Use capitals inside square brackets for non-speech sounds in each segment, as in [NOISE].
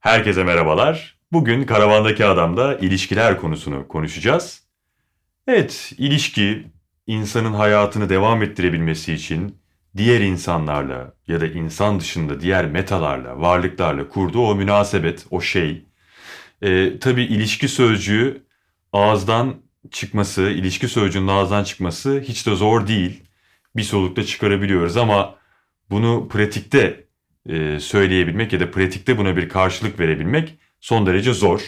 Herkese merhabalar. Bugün Karavandaki Adam'da ilişkiler konusunu konuşacağız. Evet, ilişki insanın hayatını devam ettirebilmesi için diğer insanlarla ya da insan dışında diğer metalarla, varlıklarla kurduğu o münasebet, o şey. Ee, tabii ilişki sözcüğü ağızdan çıkması, ilişki sözcüğünün ağızdan çıkması hiç de zor değil. Bir solukta çıkarabiliyoruz ama bunu pratikte e, söyleyebilmek ya da pratikte buna bir karşılık verebilmek son derece zor.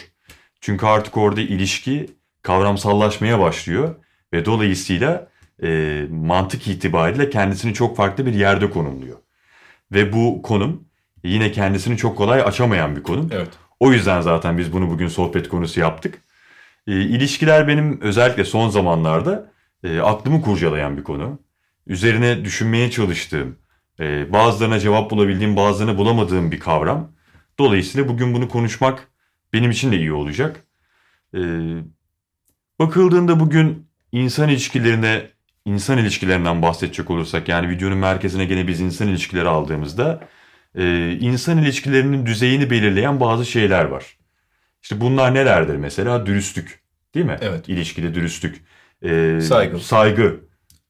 Çünkü artık orada ilişki kavramsallaşmaya başlıyor ve dolayısıyla e, mantık itibariyle kendisini çok farklı bir yerde konumluyor. Ve bu konum yine kendisini çok kolay açamayan bir konum. Evet. O yüzden zaten biz bunu bugün sohbet konusu yaptık. E, ilişkiler benim özellikle son zamanlarda e, aklımı kurcalayan bir konu. Üzerine düşünmeye çalıştığım, e, bazılarına cevap bulabildiğim, bazılarına bulamadığım bir kavram. Dolayısıyla bugün bunu konuşmak benim için de iyi olacak. E, bakıldığında bugün insan ilişkilerine, insan ilişkilerinden bahsedecek olursak, yani videonun merkezine gene biz insan ilişkileri aldığımızda, e, insan ilişkilerinin düzeyini belirleyen bazı şeyler var. İşte bunlar nelerdir mesela? Dürüstlük, değil mi? Evet. İlişkide dürüstlük, e, Saygı. saygı,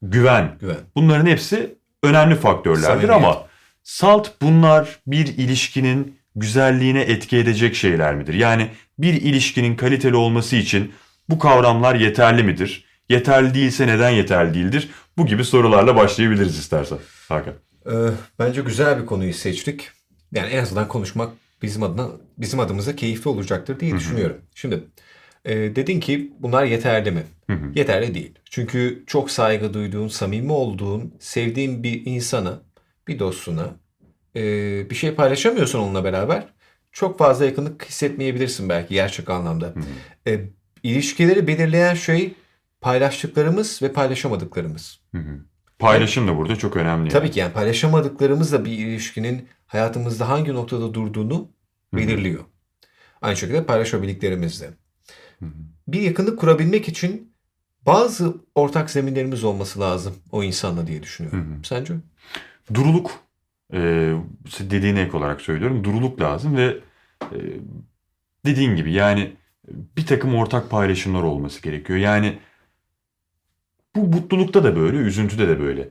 güven. Güven. Bunların hepsi önemli faktörlerdir Samimiyet. ama salt bunlar bir ilişkinin güzelliğine etki edecek şeyler midir? Yani bir ilişkinin kaliteli olması için bu kavramlar yeterli midir? Yeterli değilse neden yeterli değildir? Bu gibi sorularla başlayabiliriz istersen. Hakan. Ee, bence güzel bir konuyu seçtik. Yani en azından konuşmak bizim adına bizim adımıza keyifli olacaktır diye düşünüyorum. Şimdi e, dedin ki bunlar yeterli mi? Hı hı. Yeterli değil. Çünkü çok saygı duyduğun, samimi olduğun, sevdiğin bir insana, bir dostuna e, bir şey paylaşamıyorsan onunla beraber çok fazla yakınlık hissetmeyebilirsin belki gerçek anlamda. E, ilişkileri belirleyen şey paylaştıklarımız ve paylaşamadıklarımız. Hı hı. Paylaşım da burada çok önemli. Tabii ki yani paylaşamadıklarımız da bir ilişkinin hayatımızda hangi noktada durduğunu belirliyor. Aynı şekilde paylaşabildiklerimiz de. Bir yakınlık kurabilmek için bazı ortak zeminlerimiz olması lazım o insanla diye düşünüyorum. Sence? Duruluk e, dediğine ek olarak söylüyorum. Duruluk lazım ve e, dediğin gibi yani bir takım ortak paylaşımlar olması gerekiyor. Yani bu mutlulukta da böyle, üzüntüde de böyle.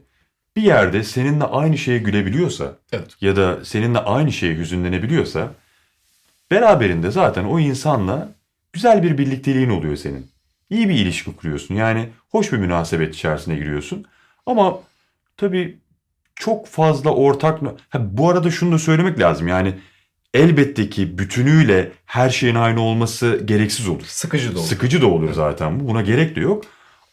Bir yerde seninle aynı şeye gülebiliyorsa Evet. ya da seninle aynı şeye hüzünlenebiliyorsa beraberinde zaten o insanla güzel bir birlikteliğin oluyor senin. İyi bir ilişki kuruyorsun. Yani hoş bir münasebet içerisine giriyorsun. Ama tabii çok fazla ortak... Ha, bu arada şunu da söylemek lazım. Yani elbette ki bütünüyle her şeyin aynı olması gereksiz olur. Sıkıcı da olur. Sıkıcı da olur zaten bu. Buna gerek de yok.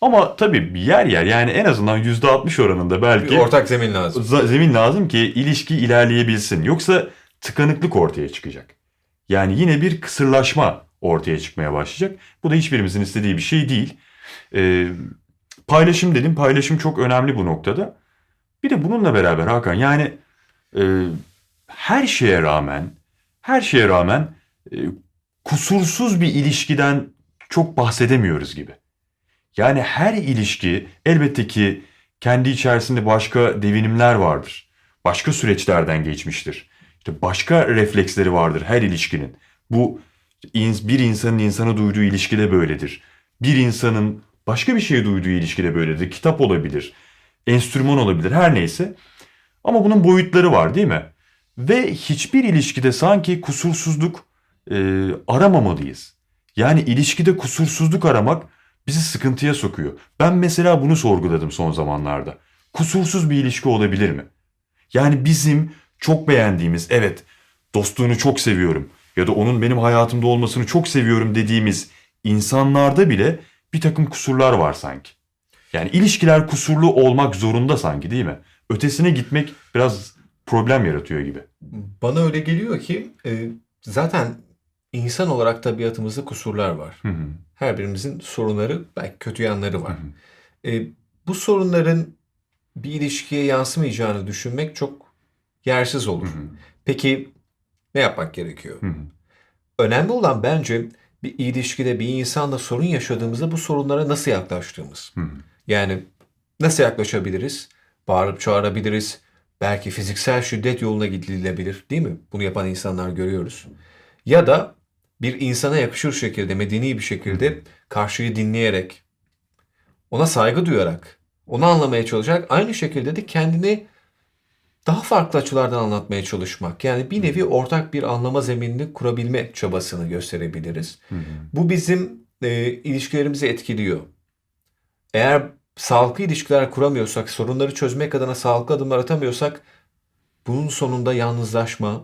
Ama tabii yer yer yani en azından %60 oranında belki Bir ortak zemin lazım. zemin lazım ki ilişki ilerleyebilsin. Yoksa tıkanıklık ortaya çıkacak. Yani yine bir kısırlaşma ortaya çıkmaya başlayacak. Bu da hiçbirimizin istediği bir şey değil. Ee, paylaşım dedim. Paylaşım çok önemli bu noktada. Bir de bununla beraber Hakan yani e, her şeye rağmen her şeye rağmen e, kusursuz bir ilişkiden çok bahsedemiyoruz gibi. Yani her ilişki elbette ki kendi içerisinde başka devinimler vardır. Başka süreçlerden geçmiştir. İşte başka refleksleri vardır her ilişkinin. Bu bir insanın insana duyduğu ilişkide böyledir. Bir insanın başka bir şeye duyduğu ilişkide böyledir. Kitap olabilir, enstrüman olabilir, her neyse. Ama bunun boyutları var değil mi? Ve hiçbir ilişkide sanki kusursuzluk e, aramamalıyız. Yani ilişkide kusursuzluk aramak bizi sıkıntıya sokuyor. Ben mesela bunu sorguladım son zamanlarda. Kusursuz bir ilişki olabilir mi? Yani bizim çok beğendiğimiz, evet dostluğunu çok seviyorum ya da onun benim hayatımda olmasını çok seviyorum dediğimiz insanlarda bile bir takım kusurlar var sanki. Yani ilişkiler kusurlu olmak zorunda sanki değil mi? Ötesine gitmek biraz problem yaratıyor gibi. Bana öyle geliyor ki e, zaten insan olarak tabiatımızda kusurlar var. Hı hı. Her birimizin sorunları, belki kötü yanları var. E, bu sorunların bir ilişkiye yansımayacağını düşünmek çok yersiz olur. Peki ne yapmak gerekiyor? Hı hı. Önemli olan bence bir ilişkide bir insanla sorun yaşadığımızda bu sorunlara nasıl yaklaştığımız. Hı hı. Yani nasıl yaklaşabiliriz? Bağırıp çağırabiliriz. Belki fiziksel şiddet yoluna gidilebilir, değil mi? Bunu yapan insanlar görüyoruz. Ya da bir insana yakışır şekilde, medeni bir şekilde karşıyı dinleyerek, ona saygı duyarak, onu anlamaya çalışarak aynı şekilde de kendini daha farklı açılardan anlatmaya çalışmak. Yani bir nevi ortak bir anlama zeminini kurabilme çabasını gösterebiliriz. Bu bizim e, ilişkilerimizi etkiliyor. Eğer sağlıklı ilişkiler kuramıyorsak, sorunları çözmek adına sağlıklı adımlar atamıyorsak bunun sonunda yalnızlaşma,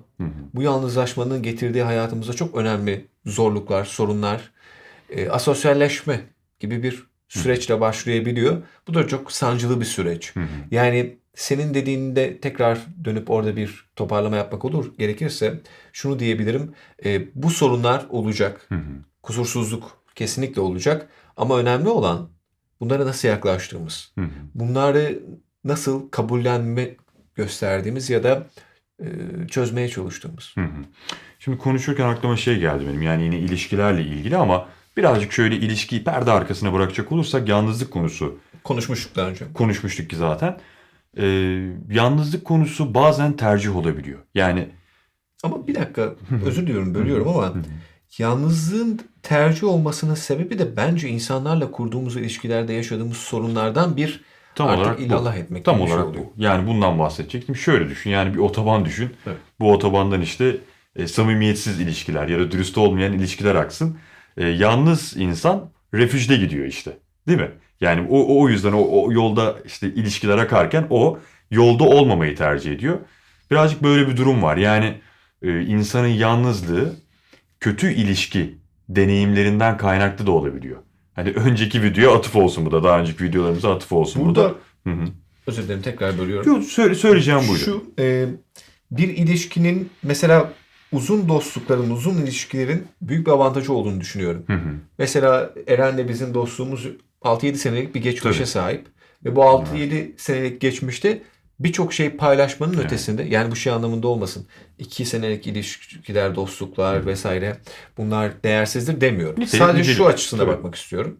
bu yalnızlaşmanın getirdiği hayatımıza çok önemli zorluklar, sorunlar, e, asosyalleşme gibi bir süreçle başlayabiliyor. Bu da çok sancılı bir süreç. Yani senin dediğinde tekrar dönüp orada bir toparlama yapmak olur gerekirse şunu diyebilirim. E, bu sorunlar olacak. Kusursuzluk kesinlikle olacak. Ama önemli olan bunlara nasıl yaklaştığımız. Bunları nasıl kabullenme gösterdiğimiz ya da e, çözmeye çalıştığımız. Şimdi konuşurken aklıma şey geldi benim yani yine ilişkilerle ilgili ama birazcık şöyle ilişkiyi perde arkasına bırakacak olursak yalnızlık konusu Konuşmuştuk daha önce. konuşmuştuk ki zaten. Ee, yalnızlık konusu bazen tercih olabiliyor. Yani Ama bir dakika özür diliyorum bölüyorum ama yalnızlığın tercih olmasının sebebi de bence insanlarla kurduğumuz ilişkilerde yaşadığımız sorunlardan bir tam artık olarak bu. illallah etmek Tam şey olarak oluyor. bu. Yani bundan bahsedecektim. Şöyle düşün yani bir otoban düşün. Evet. Bu otobandan işte e, samimiyetsiz ilişkiler ya da dürüst olmayan ilişkiler aksın. E, yalnız insan refüjde gidiyor işte. Değil mi? Yani o, o yüzden o, o yolda işte ilişkiler akarken o yolda olmamayı tercih ediyor. Birazcık böyle bir durum var. Yani e, insanın yalnızlığı kötü ilişki deneyimlerinden kaynaklı da olabiliyor. Hani önceki videoya atıf olsun bu da. Daha önceki videolarımıza atıf olsun bu Burada da. Hı hı. özür dilerim tekrar bölüyorum. Yok, söyle, söyleyeceğim buydu. Şu e, bir ilişkinin mesela uzun dostlukların, uzun ilişkilerin büyük bir avantajı olduğunu düşünüyorum. Hı hı. Mesela Eren'le bizim dostluğumuz 6-7 senelik bir geçmişe Tabii. sahip. Ve bu 6-7 senelik geçmişte birçok şey paylaşmanın Evet. ötesinde yani bu şey anlamında olmasın. 2 senelik ilişkiler, dostluklar vesaire bunlar değersizdir demiyorum. Nitelik, Sadece nicelik. şu açısına Tabii. bakmak istiyorum.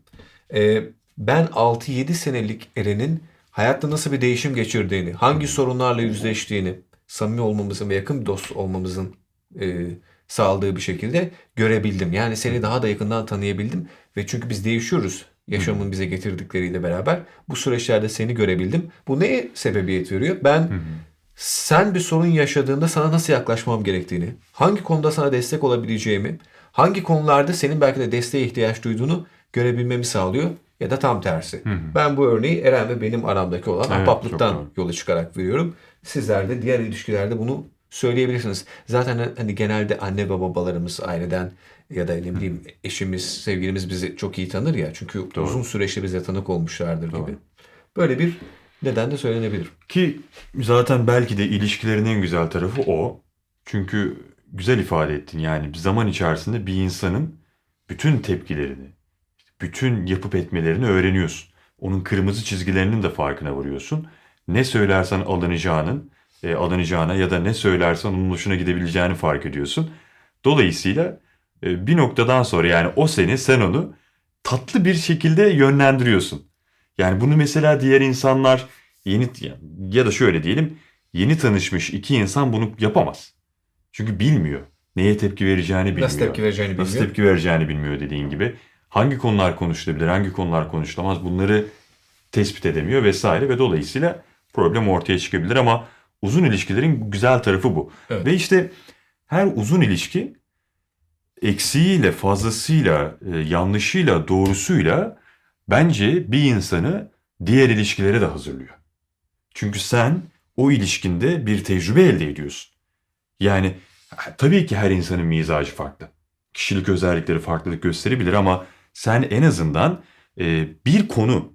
Ee, ben 6-7 senelik Eren'in hayatta nasıl bir değişim geçirdiğini, hangi sorunlarla yüzleştiğini, samimi olmamızın ve yakın bir dost olmamızın e, sağladığı bir şekilde görebildim. Yani seni daha da yakından tanıyabildim ve çünkü biz değişiyoruz yaşamın bize getirdikleriyle beraber. Bu süreçlerde seni görebildim. Bu neye sebebiyet veriyor? Ben sen bir sorun yaşadığında sana nasıl yaklaşmam gerektiğini, hangi konuda sana destek olabileceğimi, hangi konularda senin belki de desteğe ihtiyaç duyduğunu görebilmemi sağlıyor ya da tam tersi. Ben bu örneği Eren ve benim aramdaki olan Evet, ahbaplıktan yola çıkarak veriyorum. Sizler de diğer ilişkilerde bunu söyleyebilirsiniz. Zaten hani genelde anne ve babalarımız aileden ya da ne bileyim eşimiz, sevgilimiz bizi çok iyi tanır ya. Çünkü Doğru. uzun süreçte bize tanık olmuşlardır Doğru. gibi. Böyle bir neden de söylenebilir. Ki zaten belki de ilişkilerin en güzel tarafı o. Çünkü güzel ifade ettin yani zaman içerisinde bir insanın bütün tepkilerini, bütün yapıp etmelerini öğreniyorsun. Onun kırmızı çizgilerinin de farkına varıyorsun. Ne söylersen alınacağının, e, alınacağına ya da ne söylersen onun hoşuna gidebileceğini fark ediyorsun. Dolayısıyla e, bir noktadan sonra yani o seni, sen onu tatlı bir şekilde yönlendiriyorsun. Yani bunu mesela diğer insanlar yeni ya da şöyle diyelim yeni tanışmış iki insan bunu yapamaz. Çünkü bilmiyor. Neye tepki vereceğini bilmiyor. Nasıl tepki vereceğini Nasıl bilmiyor. tepki vereceğini bilmiyor dediğin gibi. Hangi konular konuşulabilir, hangi konular konuşulamaz bunları tespit edemiyor vesaire ve dolayısıyla problem ortaya çıkabilir ama uzun ilişkilerin güzel tarafı bu. Evet. Ve işte her uzun ilişki eksiğiyle, fazlasıyla, e, yanlışıyla, doğrusuyla bence bir insanı diğer ilişkilere de hazırlıyor. Çünkü sen o ilişkinde bir tecrübe elde ediyorsun. Yani tabii ki her insanın mizacı farklı. Kişilik özellikleri farklılık gösterebilir ama sen en azından e, bir konu,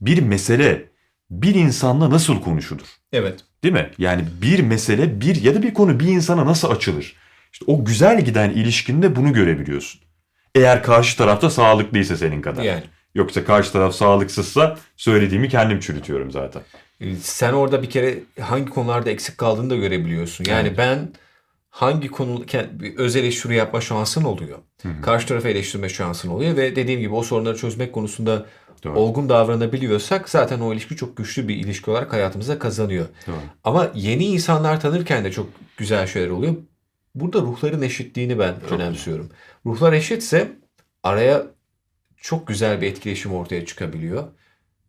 bir mesele bir insanla nasıl konuşulur? Evet. Değil mi? Yani bir mesele, bir ya da bir konu bir insana nasıl açılır? İşte o güzel giden ilişkinde bunu görebiliyorsun. Eğer karşı tarafta sağlıklıysa senin kadar. Yani. Yoksa karşı taraf sağlıksızsa söylediğimi kendim çürütüyorum zaten. E, Sen orada bir kere hangi konularda eksik kaldığını da görebiliyorsun. Yani Evet. ben hangi konu öz eleştiri yapma şansın oluyor. Karşı tarafı eleştirme şansın oluyor ve dediğim gibi o sorunları çözmek konusunda Doğru. olgun davranabiliyorsak zaten o ilişki çok güçlü bir ilişki olarak hayatımıza kazanıyor. Doğru. Ama yeni insanlar tanırken de çok güzel şeyler oluyor. burada ruhların eşitliğini ben Çok önemsiyorum. Ruhlar eşitse araya çok güzel bir etkileşim ortaya çıkabiliyor.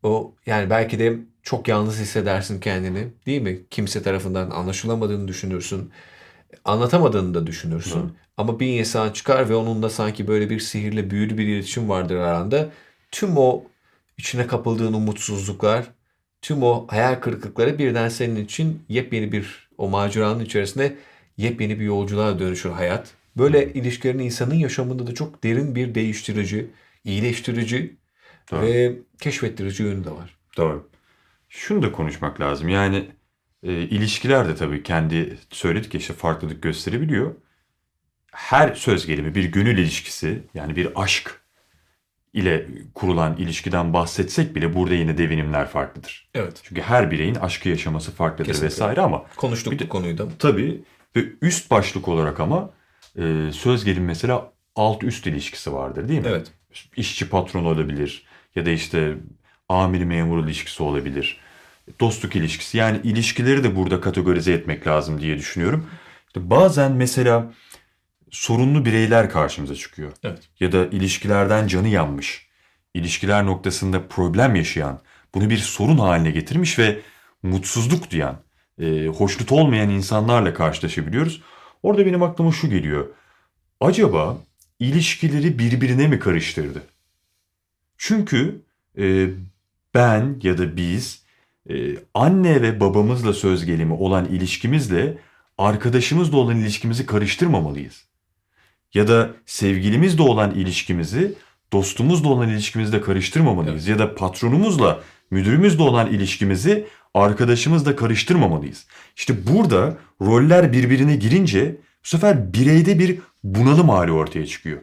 O yani belki de çok yalnız hissedersin kendini, değil mi? Kimse tarafından anlaşılamadığını düşünürsün. Anlatamadığını da düşünürsün. Doğru. Ama bir insan çıkar ve onunla sanki böyle bir sihirle büyülü bir iletişim vardır aranda. Tüm o içine kapıldığın umutsuzluklar, tüm o hayal kırıklıkları birden senin için yepyeni bir o maceranın içerisinde yepyeni bir yolculuğa dönüşür hayat. Böyle ilişkilerin insanın yaşamında da çok derin bir değiştirici, iyileştirici Doğru. ve keşfettirici yönü de var. Doğru. Şunu da konuşmak lazım. Yani e, ilişkiler de tabii kendi söyledik ya işte farklılık gösterebiliyor. Her söz gelimi bir gönül ilişkisi yani bir aşk ile kurulan ilişkiden bahsetsek bile burada yine devinimler farklıdır. Evet. Çünkü her bireyin aşkı yaşaması farklıdır Kesinlikle. vesaire ama Konuştuk Bir de- bu konuyu da. tabii ve üst başlık olarak ama e, söz gelimi mesela alt üst ilişkisi vardır değil mi? Evet. işçi patron olabilir ya da işte amiri memur ilişkisi olabilir. Dostluk ilişkisi yani ilişkileri de burada kategorize etmek lazım diye düşünüyorum. İşte bazen mesela sorunlu bireyler karşımıza çıkıyor. Evet. Ya da ilişkilerden canı yanmış, ilişkiler noktasında problem yaşayan, bunu bir sorun haline getirmiş ve mutsuzluk duyan, e, hoşnut olmayan insanlarla karşılaşabiliyoruz. Orada benim aklıma şu geliyor. Acaba ilişkileri birbirine mi karıştırdı? Çünkü e, ben ya da biz e, anne ve babamızla söz gelimi olan ilişkimizle arkadaşımızla olan ilişkimizi karıştırmamalıyız. Ya da sevgilimizle olan ilişkimizi dostumuzla olan ilişkimizle karıştırmamalıyız. Ya da patronumuzla, müdürümüzle olan ilişkimizi arkadaşımızla karıştırmamalıyız. İşte burada roller birbirine girince bu sefer bireyde bir bunalım hali ortaya çıkıyor.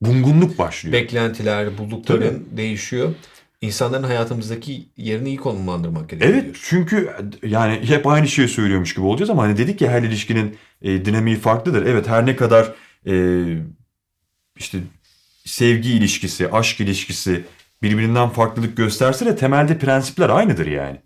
Bungunluk başlıyor. Beklentiler, buldukların değişiyor. İnsanların hayatımızdaki yerini iyi konumlandırmak gerekiyor. Evet çünkü yani hep aynı şeyi söylüyormuş gibi olacağız ama hani dedik ya her ilişkinin e, dinamiği farklıdır. Evet her ne kadar e, işte sevgi ilişkisi, aşk ilişkisi birbirinden farklılık gösterse de temelde prensipler aynıdır yani.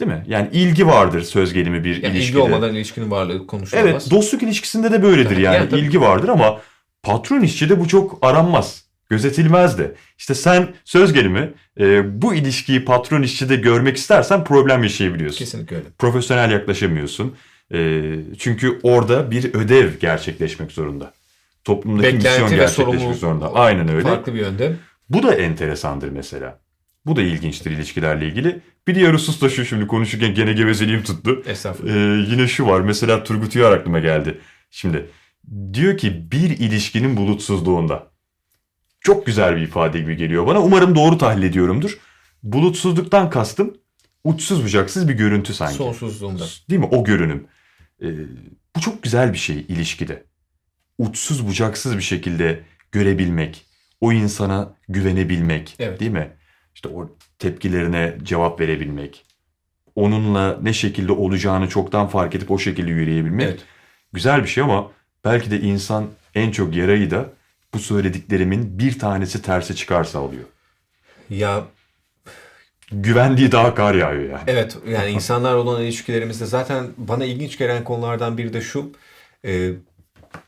Değil mi? Yani ilgi vardır söz gelimi bir Yani ilgi ilişkide. olmadan ilişkinin varlığı konuşulamaz. Evet dostluk ilişkisinde de böyledir yani. yani tabii. ilgi vardır ama patron işçide bu çok aranmaz. Gözetilmez de. İşte sen söz gelimi e, bu ilişkiyi patron işçide görmek istersen problem yaşayabiliyorsun. Kesinlikle öyle. Profesyonel yaklaşamıyorsun. E, çünkü orada bir ödev gerçekleşmek zorunda. Toplumdaki misyon Beklenti ve gerçekleşmek zorunda. Aynen öyle. farklı bir yönde. Bu da enteresandır mesela. Bu da ilginçtir ilişkilerle ilgili. Bir diğer husus da şu şimdi konuşurken gene gevezeliğim tuttu. Estağfurullah. Ee, yine şu var. Mesela Turgut Uyar aklıma geldi. Şimdi diyor ki bir ilişkinin bulutsuzluğunda. Çok güzel bir ifade gibi geliyor bana. Umarım doğru tahlil ediyorumdur. Bulutsuzluktan kastım uçsuz bucaksız bir görüntü sanki. Sonsuzluğunda. Değil mi? O görünüm. Ee, bu çok güzel bir şey ilişkide. Uçsuz bucaksız bir şekilde görebilmek, o insana güvenebilmek, Evet. değil mi? İşte o tepkilerine cevap verebilmek, onunla ne şekilde olacağını çoktan fark edip o şekilde yürüyebilmek Evet. güzel bir şey ama belki de insan en çok yarayı da bu söylediklerimin bir tanesi terse çıkarsa alıyor. Ya Güvendiği daha kar yağıyor yani. evet yani insanlar olan ilişkilerimizde zaten bana ilginç gelen konulardan biri de şu. Ee,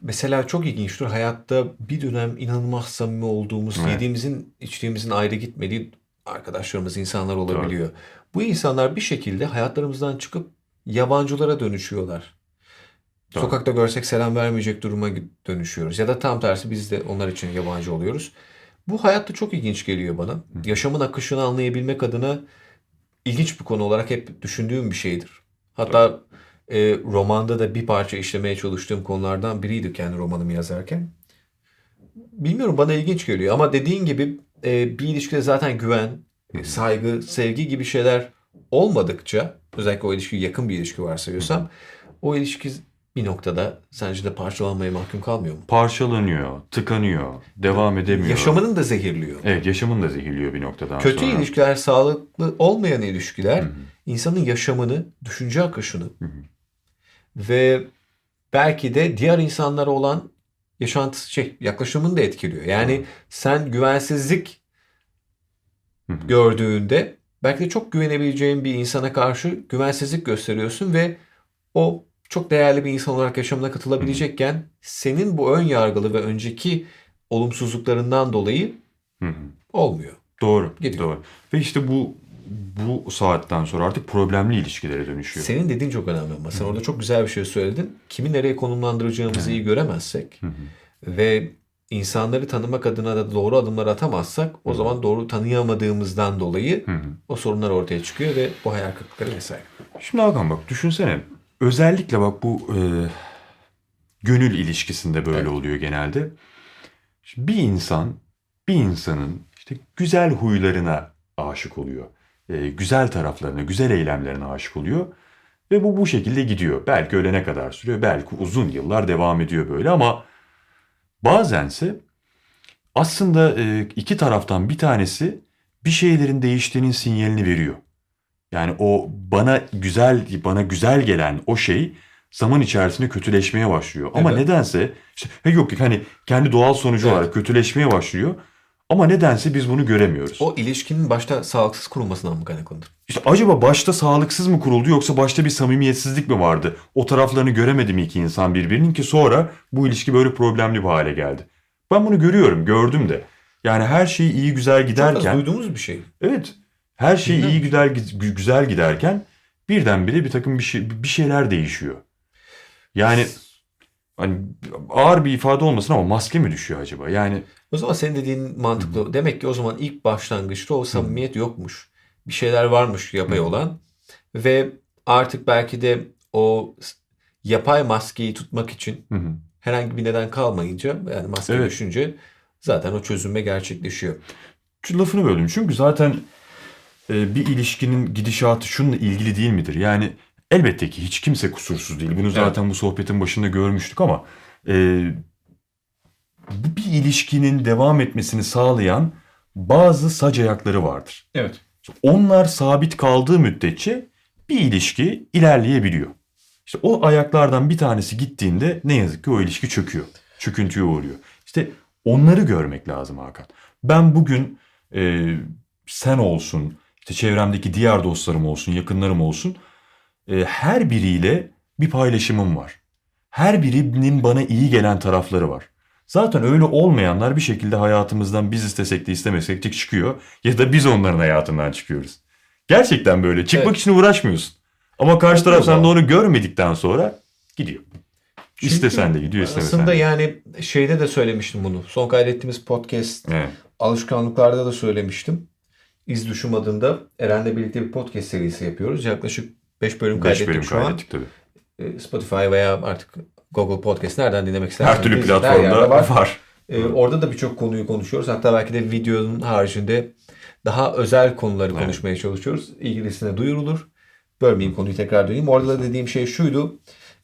mesela çok ilginçtir. Hayatta bir dönem inanılmaz samimi olduğumuz, Evet. yediğimizin, içtiğimizin ayrı gitmediği arkadaşlarımız, insanlar olabiliyor. Bu insanlar bir şekilde hayatlarımızdan çıkıp yabancılara dönüşüyorlar. Doğru. Sokakta görsek selam vermeyecek duruma dönüşüyoruz. Ya da tam tersi biz de onlar için yabancı oluyoruz. Bu hayatta çok ilginç geliyor bana. Yaşamın akışını anlayabilmek adına ilginç bir konu olarak hep düşündüğüm bir şeydir. Hatta e, romanda da bir parça işlemeye çalıştığım konulardan biriydi kendi romanımı yazarken. Bilmiyorum bana ilginç geliyor ama dediğin gibi e, bir ilişkide zaten güven, e, saygı, sevgi gibi şeyler olmadıkça özellikle o ilişki yakın bir ilişki varsayıyorsam o ilişki bir noktada sence de parçalanmaya mahkum kalmıyor mu? Parçalanıyor, tıkanıyor, devam edemiyor. Yaşamını da zehirliyor. Evet yaşamını da zehirliyor bir noktadan Kötü sonra. ilişkiler, sağlıklı olmayan ilişkiler Hı hı. insanın yaşamını, düşünce akışını Hı hı. ve belki de diğer insanlara olan yaşantı şey yaklaşımını da etkiliyor. Yani Doğru. sen güvensizlik Hı hı. gördüğünde belki de çok güvenebileceğin bir insana karşı güvensizlik gösteriyorsun ve o çok değerli bir insan olarak yaşamına katılabilecekken senin bu ön yargılı ve önceki olumsuzluklarından dolayı Hı hı. olmuyor. Doğru. Gidiyor. Doğru. Ve işte bu bu saatten sonra artık problemli ilişkilere dönüşüyor. Senin dediğin çok önemli ama sen orada çok güzel bir şey söyledin. Kimi nereye konumlandıracağımızı iyi göremezsek Hı hı. ve insanları tanımak adına da doğru adımlar atamazsak o zaman doğru tanıyamadığımızdan dolayı Hı hı. o sorunlar ortaya çıkıyor ve bu hayal kırıklıkları vesaire. Şimdi Hakan bak düşünsene. Özellikle bak bu e, gönül ilişkisinde böyle Evet. oluyor genelde. Şimdi bir insan bir insanın işte güzel huylarına aşık oluyor. E, güzel taraflarına, güzel eylemlerine aşık oluyor. Ve bu bu şekilde gidiyor. Belki ölene kadar sürüyor. Belki uzun yıllar devam ediyor böyle ama bazense aslında e, iki taraftan bir tanesi bir şeylerin değiştiğinin sinyalini veriyor. Yani o bana güzel bana güzel gelen o şey zaman içerisinde kötüleşmeye başlıyor. Ama Evet. nedense işte yok yok hani kendi doğal sonucu Evet. olarak kötüleşmeye başlıyor. Ama nedense biz bunu göremiyoruz. O ilişkinin başta sağlıksız kurulmasından mı kaynaklanır? İşte acaba başta sağlıksız mı kuruldu yoksa başta bir samimiyetsizlik mi vardı? O taraflarını göremedi mi iki insan birbirinin ki sonra bu ilişki böyle problemli bir hale geldi. Ben bunu görüyorum, gördüm de. Yani her şey iyi güzel giderken duyduğumuz bir şey. Evet. Her şey iyi güzel gü- güzel giderken birdenbire bir takım bir şey bir şeyler değişiyor. Yani hani ağır bir ifade olmasın ama maske mi düşüyor acaba? Yani O zaman senin dediğin mantıklı. Demek ki o zaman ilk başlangıçta o samimiyet yokmuş. Bir şeyler varmış yapay olan. Ve artık belki de o yapay maskeyi tutmak için hı hı. herhangi bir neden kalmayınca yani maske Evet. düşünce zaten o çözülme gerçekleşiyor. Şu lafını böldüm. Çünkü zaten e, bir ilişkinin gidişatı şununla ilgili değil midir? Yani elbette ki hiç kimse kusursuz değil. Bunu zaten bu sohbetin başında görmüştük ama e, bir ilişkinin devam etmesini sağlayan bazı sac ayakları vardır. Evet. Onlar sabit kaldığı müddetçe bir ilişki ilerleyebiliyor. İşte o ayaklardan bir tanesi gittiğinde ne yazık ki o ilişki çöküyor. Çöküntüye uğruyor. İşte onları görmek lazım Hakan. Ben bugün e, sen olsun, işte çevremdeki diğer dostlarım olsun, yakınlarım olsun, e, her biriyle bir paylaşımım var. Her birinin bana iyi gelen tarafları var. Zaten öyle olmayanlar bir şekilde hayatımızdan biz istesek de istemesek de çıkıyor ya da biz onların hayatından çıkıyoruz. Gerçekten böyle. Çıkmak Evet. için uğraşmıyorsun. Ama karşı taraf sende onu görmedikten sonra gidiyor. İstesen de gidiyor, istemesen Aslında de. yani şeyde de söylemiştim bunu. Son kaydettiğimiz podcast Evet. alışkanlıklarda da söylemiştim. İz Düşüm adında Eren'le birlikte bir podcast serisi yapıyoruz. Yaklaşık 5 bölüm kaydettik bölüm şu an. kaydettik tabii. Ee, Spotify veya artık Google Podcast nereden dinlemek isterseniz. Her türlü platformda var. var. Ee, orada da birçok konuyu konuşuyoruz. Hatta belki de videonun haricinde daha özel konuları Evet. konuşmaya çalışıyoruz. İlgilisine duyurulur. Bölmeyeyim konuyu tekrar döneyim. Orada da dediğim şey şuydu.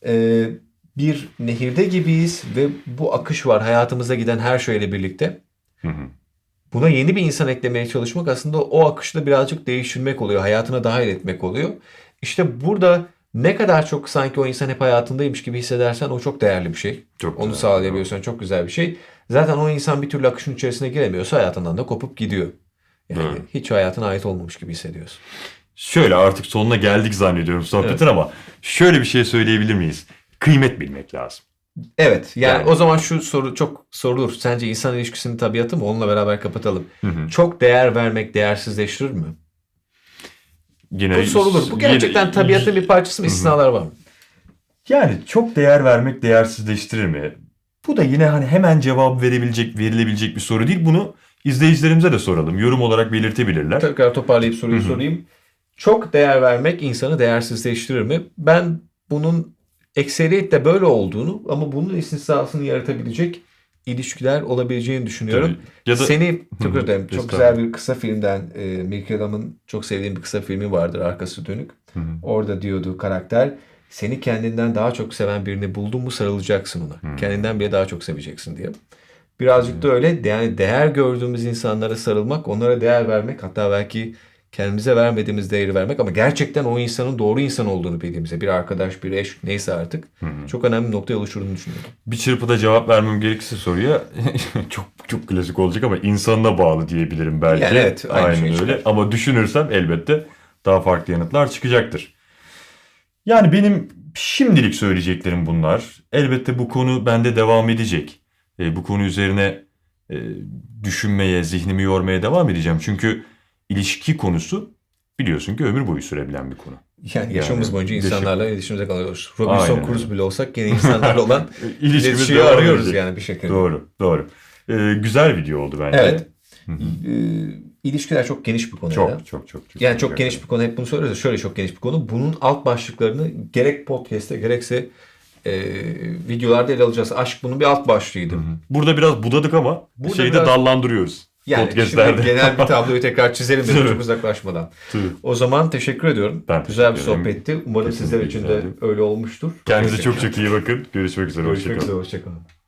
Ee, bir nehirde gibiyiz ve bu akış var hayatımızda giden her şeyle birlikte. Hı hı. Buna yeni bir insan eklemeye çalışmak aslında o akışı da birazcık değiştirmek oluyor. Hayatına dahil etmek oluyor. İşte burada ne kadar çok sanki o insan hep hayatındaymış gibi hissedersen o çok değerli bir şey. Çok Onu güzel. sağlayabiliyorsan çok güzel bir şey. Zaten o insan bir türlü akışın içerisine giremiyorsa hayatından da kopup gidiyor. Yani Doğru. hiç hayatına ait olmamış gibi hissediyorsun. Şöyle artık sonuna geldik zannediyorum sohbetin ama şöyle bir şey söyleyebilir miyiz? Kıymet bilmek lazım. Evet yani, Yani- o zaman şu soru çok sorulur. Sence insan ilişkisinin tabiatı mı? Onunla beraber kapatalım. Hı hı. Çok değer vermek değersizleştirir mi? Yine Bu sorulur. Bu gerçekten yine- tabiatın bir parçası mı? İstisnalar var mı? Yani çok değer vermek değersizleştirir mi? Bu da yine hani hemen cevap verebilecek, verilebilecek bir soru değil. Bunu izleyicilerimize de soralım. Yorum olarak belirtebilirler. Tekrar toparlayıp soruyu Hı hı. sorayım. Çok değer vermek insanı değersizleştirir mi? Ben bunun ekseriyetle böyle olduğunu ama bunun istisnasını yaratabilecek ilişkiler olabileceğini düşünüyorum. Tabii. Ya da Seni çok Hı hı. dilerim. Çok güzel bir kısa filmden e, Mirki Adam'ın çok sevdiğim bir kısa filmi vardır Arkası Dönük. Hı hı. Orada diyordu karakter seni kendinden daha çok seven birini buldun mu sarılacaksın ona. Kendinden bile daha çok seveceksin diye. Birazcık da öyle yani değer gördüğümüz insanlara sarılmak, onlara değer vermek hatta belki kendimize vermediğimiz değeri vermek ama gerçekten o insanın doğru insan olduğunu bildiğimizde bir arkadaş, bir eş neyse artık çok önemli bir noktaya oluşturduğunu düşünüyorum. bir çırpıda cevap vermem gerekirse soruya [LAUGHS] çok çok klasik olacak ama insanına bağlı diyebilirim belki. Yani evet, aynı Aynen şey öyle. çıkar. Ama düşünürsem elbette daha farklı yanıtlar çıkacaktır. Yani benim Şimdilik söyleyeceklerim bunlar. Elbette bu konu bende devam edecek. E, bu konu üzerine e, düşünmeye, zihnimi yormaya devam edeceğim. Çünkü ilişki konusu biliyorsun ki ömür boyu sürebilen bir konu. Yani yaşamımız Yani boyunca insanlarla iletişimde kalıyoruz. Robinson Aynen Crusoe bile olsak yine insanlarla [LAUGHS] olan iletişimi arıyoruz edecek. yani bir şekilde. Doğru, doğru. E, güzel video oldu bence. Evet. Hı hı. Ee, ilişkiler çok geniş bir konu. ya. Çok, çok, çok, çok. Yani çok geniş bir konu. Hep bunu söylüyoruz. Şöyle çok geniş bir konu. Bunun alt başlıklarını gerek podcast'te gerekse e, videolarda ele alacağız. Aşk bunun bir alt başlığıydı. Hı hı. Burada biraz budadık ama Burada şeyde biraz- dallandırıyoruz. Yani Podcast'lerde. şimdi [LAUGHS] genel bir tabloyu tekrar çizelim de çok uzaklaşmadan. O zaman teşekkür ediyorum. Ben Güzel bir teşekkür ederim. sohbetti. Umarım Kesinlikle sizler için de öyle olmuştur. Kendinize çok çok iyi bakın. Görüşmek üzere. Görüşmek Hoşçakalın. üzere. Hoşçakalın.